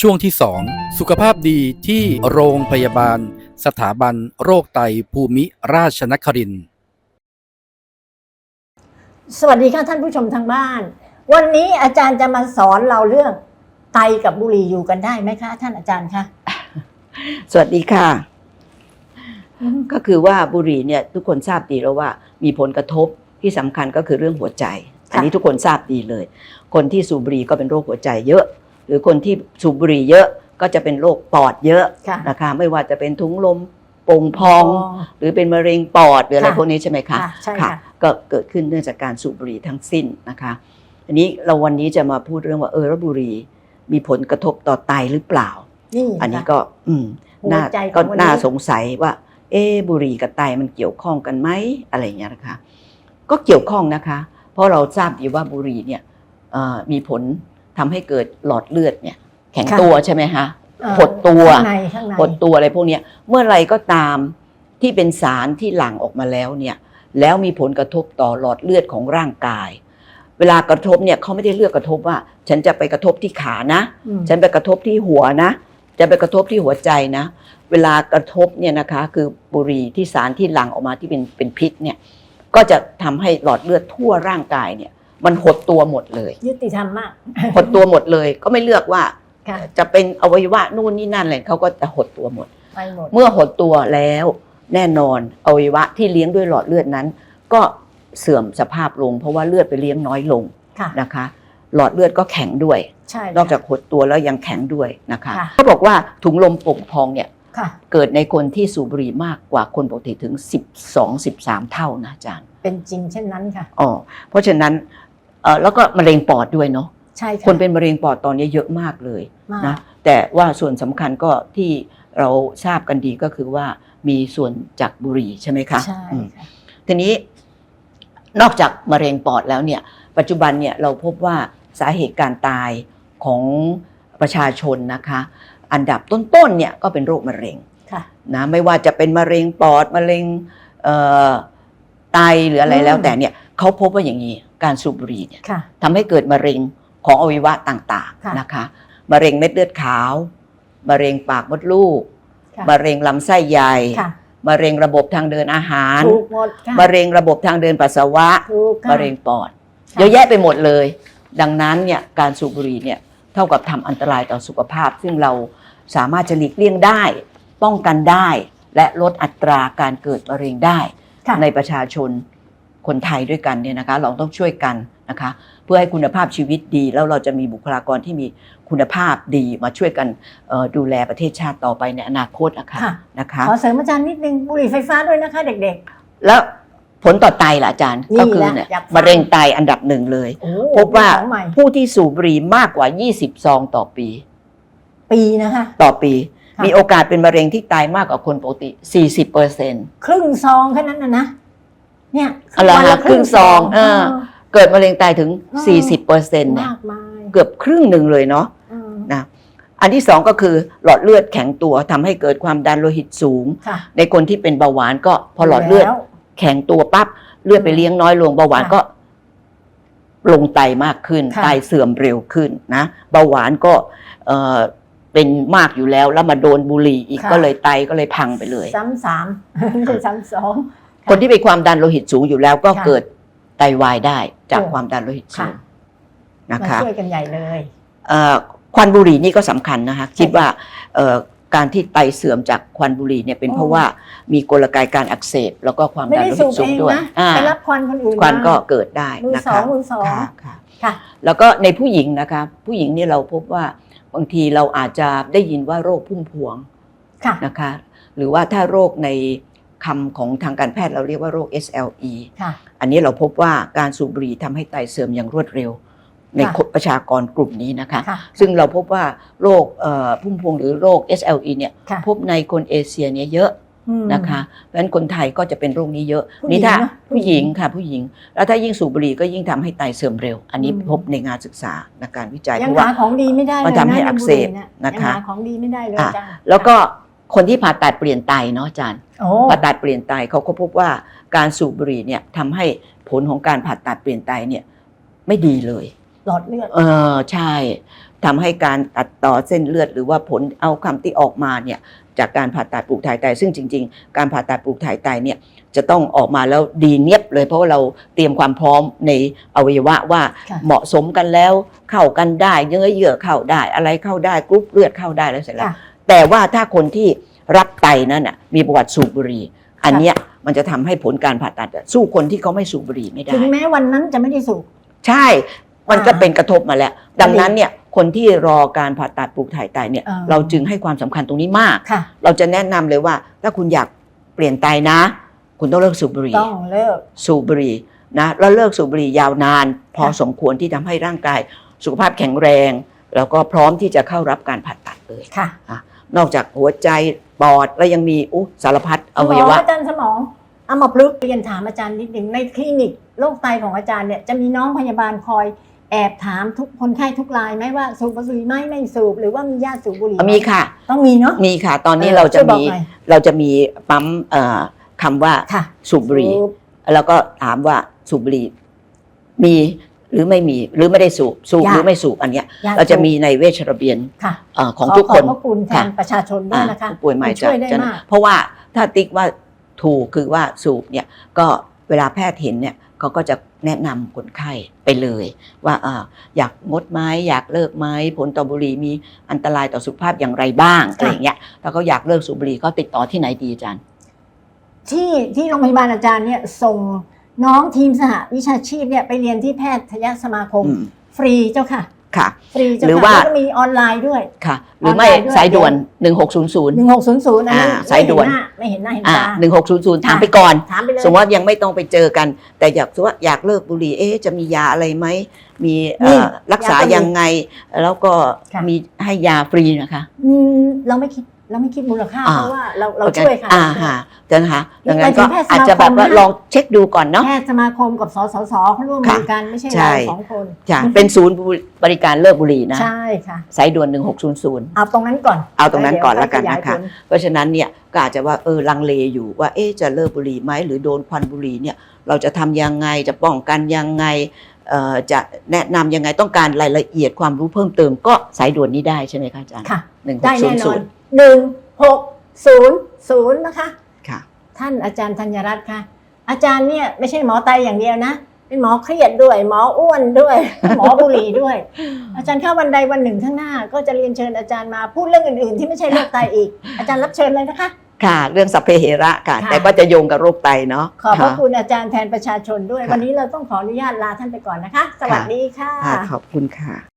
ช่วงที่ 2 สุขภาพดีที่โรงพยาบาล สถาบันโรคไตภูมิราชนครินทร์สวัสดีค่ะท่านผู้ชมทางบ้าน วันนี้อาจารย์จะมาสอนเราเรื่องไตกับบุหรี่อยู่กันได้ไหมคะ ท่านอาจารย์คะสวัสดีค่ะ ก็คือว่าบุหรี่เนี่ยทุกคนทราบดีแล้วว่า มีผลกระทบที่สำคัญก็คือเรื่องหัวใจ อันนี้ทุกคนทราบดีเลย คนที่สูบบุหรี่ก็เป็นโรคหัวใจเยอะ หรือคนที่สูบบุหรี่เยอะก็จะเป็นโรคปอดเยอะค่ะนะคะไม่ว่าจะเป็นทุงลมโป่งพอง หรือเป็นมะเร็งปอดหรืออะไรค่ะพวกนี้ใช่ไหมคะค่ะใช่ค่ะก็เกิดขึ้นเนื่องจากการสูบบุหรี่ทั้งสิ้นนะคะอันนี้เราวันนี้จะมาพูดเรื่องว่าเออแล้วบุหรี่มีผลกระทบต่อไตหรือเปล่านี่อันนี้ค่ะก็อืมหัวน่าใจของก็วันนี้น่าสงสัยว่า เอะบุหรี่กับไตมันเกี่ยวข้องกันไหมอะไรอย่างเงี้ยนะคะ ก็เกี่ยวข้องนะคะ เพราะเราทราบดีว่าบุหรี่เนี่ยเอ่อมีผล ทำให้เกิดหลอดเลือดเนี่ยแข็งตัวใช่ไหมคะเอ่อหดตัวข้างในข้างในหดตัวอะไรพวกเนี้ยเมื่อไรก็ตามที่เป็นสารที่หลั่งออกมาแล้วเนี่ยแล้วมีผลกระทบต่อหลอดเลือดของร่างกาย เวลากระทบเนี่ยเขาไม่ได้เลือกกระทบว่า ฉันจะไปกระทบที่ขานะอืมฉันไปกระทบที่หัวนะ จะไปกระทบที่หัวใจนะ เวลากระทบเนี่ยนะคะคือบุหรี่ที่สารที่หลั่งออกมาที่เป็นเป็นพิษเนี่ยก็จะทำให้หลอดเลือดทั่วร่างกายเนี่ย มันหดตัวหมดเลย ยุติธรรมมาก หดตัวหมดเลยก็ไม่เลือกว่า ค่ะจะเป็นอวัยวะนู่นนี่นั่นอะไรเขาก็จะหดตัวหมด ไปหมด เมื่อหดตัวแล้วแน่นอนอวัยวะที่เลี้ยงด้วยหลอดเลือดนั้น ก็เสื่อมสภาพลง เพราะว่าเลือดไปเลี้ยงน้อยลงค่ะ นะคะ หลอดเลือดก็แข็งด้วย ใช่นอกจากหดตัวแล้วยังแข็งด้วยนะคะค่ะ เขาบอกว่าถุงลมโป่งพองเนี่ยค่ะ เกิดในคนที่สูบบุหรี่มากกว่าคนปกติถึง 12 13 เท่านะอาจารย์ เป็นจริงเช่นนั้นค่ะ อ๋อเพราะฉะนั้นเอ่อ แล้วก็มะเร็งปอดด้วยเนาะใช่ค่ะคนเป็นมะเร็งปอดตอนนี้เยอะมากเลยมากนะแต่ว่าส่วนสำคัญก็ที่เราทราบกันดีก็คือว่ามีส่วนจากบุหรี่ใช่ไหมคะใช่อืมค่ะทีนี้นอกจากมะเร็งปอดแล้วเนี่ย ปัจจุบันเนี่ยเราพบว่าสาเหตุการตายของประชาชนนะคะ อันดับต้นๆเนี่ยก็เป็นโรคมะเร็งค่ะนะไม่ว่าจะเป็นมะเร็งปอดมะเร็งเอ่อไตหรืออะไรอืมแล้วแต่เนี่ย เขาพบว่าอย่างนี้การสูบบุหรี่เนี่ยค่ะ ทำให้เกิดมะเร็งของอวัยวะต่างค่ะ ๆนะคะมะเร็งเม็ดเลือดขาวมะเร็งปากมดลูกค่ะมะเร็งลำไส้ใหญ่ค่ะมะเร็งระบบทางเดินอาหารถูกหมดค่ะมะเร็งระบบทางเดินปัสสาวะ ถูกค่ะมะเร็งปอดค่เยอะแยะไปหมดเลย ดังนั้นเนี่ยการสูบบุหรี่เนี่ยเท่ากับทำอันตรายต่อสุขภาพ ซึ่งเราสามารถจะหลีกเลี่ยงได้ ป้องกันได้ และลดอัตราการเกิดมะเร็งได้ ค่ะ ในประชาชน คนไทยด้วยกันเนี่ยนะคะเราต้องช่วยกันนะคะเพื่อให้คุณภาพชีวิตดี แล้วเราจะมีบุคลากรที่มีคุณภาพดีมาช่วยกันเอ่อดูแลประเทศชาติต่อไปในอนาคตนะคะค่ะนะคะขอเสริมอาจารย์นิดนึงบุหรี่ไฟฟ้าด้วยนะคะเด็กแล้วผลต่อไตล่ะอาจารย์นี่ก็คือแหละเนี่ยอยากฟังมะเร็งไตอันดับหนึ่งเลยๆโอ้พบว่าของใหม่ผู้ที่สูบบุหรี่มากกว่า 20 ซองต่อปี ปีนะคะ ต่อปีค่ะมีโอกาสเป็นมะเร็งที่ตายมากกว่าคนปกติ 40เปอร์เซ็นต์ครึ่งซองแค่นั้นนะนะ เนี่ยอะไรวันฮะละครึ่งซองเออเกิดมะเร็งไตถึงอ๋อ40เปอร์เซ็นต์เนี่ยมากมายเกือบครึ่งหนึ่งเลยเนาะอืมนะอันที่สองก็คือหลอดเลือดแข็งตัวทำให้เกิดความดันโลหิตสูงค่ะในคนที่เป็นเบาหวานก็พอหลอดเลือดแล้วแข็งตัวปั๊บเลือดไปเลี้ยงน้อยลงเบาหวานค่ะก็ ลงไตมากขึ้นค่ะไตเสื่อมเร็วขึ้นนะเบาหวานก็เอ่อเป็นมากอยู่แล้วแล้วมาโดนบุหรี่อีกค่ะก็เลยไตก็เลยพังไปเลย ซ้ำสามไม่ใช่ซ้ำสอง คนที่มีความดันโลหิตสูงอยู่แล้วก็ค่ะเกิดไตวายได้จากโอ้ความดันโลหิตสูค่ะงนะมาคะช่วยกันใหญ่เลยเอ่อควันบุหรี่นี่ก็สำคัญนะคะคิดว่าเอ่อการที่ไตเสื่อมจากควันบุหรี่เนี่ยเป็นเพราะว่ามีกลไกการอักเสบแล้วก็ความไม่ดันได้โลสูหิตบสูเองงด้วยนะอ่าไปรับควันคนอื่นควันมาก็เกิดได้มือนะสอคะงมือสองค่ะค่ะค่ะ แล้วก็ในผู้หญิงนะคะผู้หญิงเนี่ยเราพบว่าบางทีเราอาจจะได้ยินว่าโรคพุ่มพวงค่ะนะคะ หรือว่าถ้าโรคใน คำของทางการแพทย์เราเรียกว่าโรค SLE ค่ะอันนี้เราพบว่าการสูบบุหรี่ทำให้ไตเสื่อมอย่างรวดเร็ว ในค่ะประชากรกลุ่มนี้นะคะค่ะซึ่งเราพบว่าโรคเอ่อพุ่มพวงหรือโรค SLE เนี่ยค่ะพบในคนเอเชียเนี่ยเยอะอืมนะคะเพราะฉะนั้นคนไทยก็จะเป็นโรคนี้เยอะผู้หญิงนี่ถ้านะผู้ผู้หหญิญิงงค่ะผู้หญิง แล้วถ้ายิ่งสูบบุหรี่ก็ยิ่งทำให้ไตเสื่อมเร็ว อันนี้อืมพบในงานศึกษาในการวิจัยยัเพงราะว่าหาของดีไม่ได้เลยมันทำให้ะอักเสบบุหรี่นะคะยังหาของดีไม่ได้เลยอะอาจารย์แล้วก็คนที่ผ่าตัดเปลี่ยนไตเนาะอาจารย์โอ้ ผ่าตัดเปลี่ยนไตเขาก็พบว่าการสูบบุหรี่เนี่ยทำให้ผลของการผ่าตัดเปลี่ยนไตเนี่ยไม่ดีเลยหลอดเลือดเออใช่ทำให้การตัดต่อเส้นเลือด หรือว่าผลเอาคำที่ออกมาเนี่ยจากการผ่าตัดปลูกถ่ายไตซึ่งจริง ๆ การผ่าตัดปลูกถ่ายไตเนี่ยจะต้องออกมาแล้วดีเนียบเลยเพราะว่าเราเตรียมความพร้อมในอวัยวะว่าค่ะเหมาะสมกันแล้วเข้ากันได้เนื้อเยื่อเข้าได้ อะไรเข้าได้กรุ๊ปเลือดเข้าได้แล้วเสร็จแล้วค่ะแต่ว่าถ้าคนที่ รับไตนั้นน่ะมีประวัติสูบบุหรี่อันเนี้ยมันจะทำให้ผลการผ่าตัดอะสู้คนที่เขาไม่สูบบุหรี่ไม่ได้ถึงแม้วันนั้นจะไม่ได้สูบใช่ มันก็อ่าเป็นกระทบมาแล้ว ดังนั้นเนี่ยคนที่รอการผ่าตัดปลูกถ่ายไตเนี่ยอ่าเราจึงให้ความสำคัญตรงนี้มากค่ะเราจะแนะนำเลยว่า ถ้าคุณอยากเปลี่ยนไตนะ คุณต้องเลิกสูบบุหรี่ต้องเลิกสูบบุหรี่นะแล้วเลิกสูบบุหรี่ยาวนาน พอค่ะสมควรที่ทำให้ร่างกาย สุขภาพแข็งแรง แล้วก็พร้อมที่จะเข้ารับการผ่าตัดเลยค่ะ นอกจากหัวใจปอดแล้วยังมีอุยสารพัดอสมวัอยงวะอาจารย์สมองเอามาพลึกษ์เรียนถามอาจารย์นิดหนึ่งในคลินิกโรคไตของอาจารย์เนี่ยจะมีน้องพยาบาลคอยแอบถามทุกคนไข้ทุกรายไหมว่าสูบบุหรี่ไหมไม่สูบหรือว่ามีญาติสูบบุหรี่ไหมีค่ะ ต้องมีเนาะมีค่ะ ตอนนี้เออเราจะช่วยบอกมีหน่อยเราจะมีปั๊มเอ่อคำว่าค่ะสูบบุหรี่สูบแล้วก็ถามว่าสูบบุหรี่มี หรือไม่มีหรือไม่ได้สูบสูบอยากหรือไม่สูบอันเนี้ยญติเราจะสูบมีในเวชระเบียนค่ะเอ่อของขทุกคนขอบพระคุณแทนค่ะประชาชนด้วยนะคะผู้ป่วยใหม่มันจะช่วยได้จะมากเพราะว่าถ้าติ๊กว่าถูกคือว่าสูบเนี่ยก็เวลาแพทย์เห็นเนี่ยเขาก็จะแนะนำคนไข้ไปเลย ว่าอาอยากงดไหมอยากเลิกไหมผลต่อบุหรี่มีอันตรายต่อสุขภาพอย่างไรบ้างอะไรอย่างเงี้ยถ้าเขาอยากเลิกสูบบุหรี่เขาติดต่อที่ไหนดีอาจารย์ ที่ที่โรงพยาบาลอาจารย์เนี่ยส่ง น้องทีมสหวิชาชีพเนี่ยไปเรียนที่แพทยสมาคมอืมฟรีเจ้าค่ะค่ะฟรีเจ้าหรือค่ะว่าแล้วก็มีออนไลน์ด้วยค่ะ หรือไม่ออนไลน์ด้วยสายด่วน 1600หนึ่งหกศูนย์ศูนย์อันนั้นอ่าสายด่วนไม่เห็นหน้าไม่เห็นอ่าตา1600 ถามค่ะไปก่อนถามไปเลยสมมติว่ายังไม่ต้องไปเจอกัน แต่อยากว่าอยากเลิกบุหรี่เอ๊ะจะมียาอะไรไหมมีเอ่อมีรักษายาก็มียังไง แล้วก็ค่ะมีให้ยาฟรีนะคะอืมเราไม่คิด เราไม่คิดมูลค่าอ่าเพราะว่าเราเราช่วยค่ะอ่าฮะเจ้านะคะดังนั้นไปถึก็งแพทย์สมาคมอาจจะแบบว่านะลองเช็คดูก่อนเนาะแพทย์สมาคมกับสสสเขาร่วมมือกันไม่ใช่ใช่เราสองคนจ้ะเป็นศูนย์บริการเลิกบุหรี่นะใช่ค่ะสายด่วน1600เอาตรงนั้นก่อน เอาตรงนั้นก่อนเดี๋ยแล้วกันนะคะขยายผลเพราะฉะนั้นเนี่ยก็อาจจะว่าเออลังเลอยู่ว่าเอ๊ะจะเลิกบุหรี่ไหมหรือโดนควันบุหรี่เนี่ยเราจะทำยังไงจะป้องกันยังไงเอ่อจะแนะนำยังไงต้องการรายละเอียดความรู้เพิ่มเติมก็สายด่วนนี้ได้ใช่ไหมคะอาจารย์ค่ะหนึ่งหได้กศูแน่นย์นศูอนนย์ หนึ่งหกศูนย์ศูนย์นะคะ ค่ะ ท่านอาจารย์ธัญรัตน์ค่ะ อาจารย์เนี่ยไม่ใช่หมอไตอย่างเดียวนะ เป็นหมอเครียดด้วย หมออ้วนด้วย หมอบุหรี่ด้วย อาจารย์เข้าวันใดวันหนึ่งข้างหน้า ก็จะเรียนเชิญอาจารย์มาพูดเรื่องอื่นๆ ที่ไม่ใช่โรคไตอีก อาจารย์รับเชิญเลยนะคะ ค่ะ เรื่องสัพเพเหระค่ะ ค่ะ แต่ก็จะโยงกับโรคไตเนาะขอบพระค่ะคุณอาจารย์แทนประชาชนด้วยค่ะวันนี้เราต้องขออนุญาตลาท่านไปก่อนนะคะ สวัสดีค่ะ ค่ะ ขอบคุณค่ะ